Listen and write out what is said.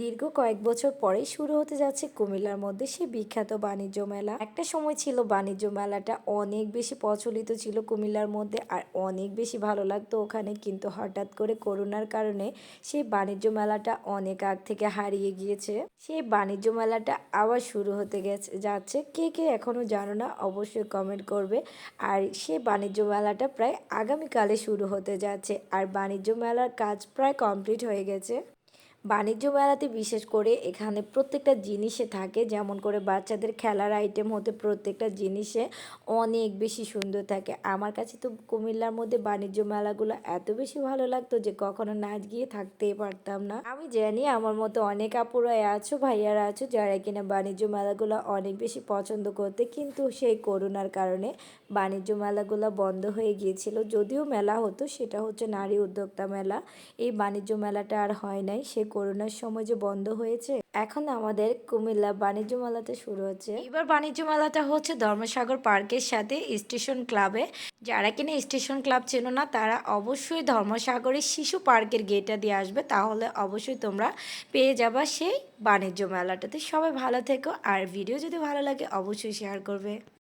দীর্ঘ কয়েক বছর পরেই শুরু হতে যাচ্ছে কুমিল্লার মধ্যে সে বিখ্যাত বাণিজ্য মেলা। একটা সময় ছিল বাণিজ্য মেলাটা অনেক বেশি প্রচলিত ছিল কুমিল্লার মধ্যে আর অনেক বেশি ভালো লাগতো ওখানে। কিন্তু হঠাৎ করে করোনার কারণে সেই বাণিজ্য মেলাটা অনেক আগ থেকে হারিয়ে গিয়েছে। সেই বাণিজ্য মেলাটা আবার শুরু হতে গেছে, যাচ্ছে কে কে এখনও জানো না, অবশ্যই কমেন্ট করবে। আর সেই বাণিজ্য মেলাটা প্রায় আগামীকালে শুরু হতে যাচ্ছে আর বাণিজ্য মেলার কাজ প্রায় কমপ্লিট হয়ে গেছে। বাণিজ্য মেলাতে বিশেষ করে এখানে প্রত্যেকটা জিনিসে থাকে। যেমন করে বাচ্চাদের খেলার আইটেম হতে প্রত্যেকটা জিনিসে অনেক বেশি সুন্দর থাকে। আমার কাছে তো কুমিল্লার মধ্যে বাণিজ্য মেলাগুলো এত বেশি ভালো লাগতো যে কখনো না গিয়ে থাকতেই পারতাম না। আমি জানি আমার মতো অনেক আপুরাই আছো, ভাইয়ারা আছো, যারা কিনা বাণিজ্য মেলাগুলো অনেক বেশি পছন্দ করতে, কিন্তু সেই করোনার কারণে বাণিজ্য মেলাগুলো বন্ধ হয়ে গিয়েছিল। যদিও মেলা হতো, সেটা হচ্ছে নারী উদ্যোক্তা মেলা। এই বাণিজ্য মেলাটা আর হয় নাই, সে করোনার সময় যে বন্ধ হয়েছে, এখন আমাদের কুমিল্লা বাণিজ্য মেলাতে শুরু হচ্ছে। এবার বাণিজ্য মেলাটা হচ্ছে ধর্মসাগর পার্কের সাথে স্টেশন ক্লাবে। যারা কিনা স্টেশন ক্লাব চেনো না, তারা অবশ্যই ধর্মসাগরের শিশু পার্কের গেটটা দিয়ে আসবে। তাহলে অবশ্যই তোমরা পেয়ে যাবা সেই বাণিজ্য মেলাটাতে সবাই ভালো থেকো, আর ভিডিও যদি ভালো লাগে, অবশ্যই শেয়ার করবে।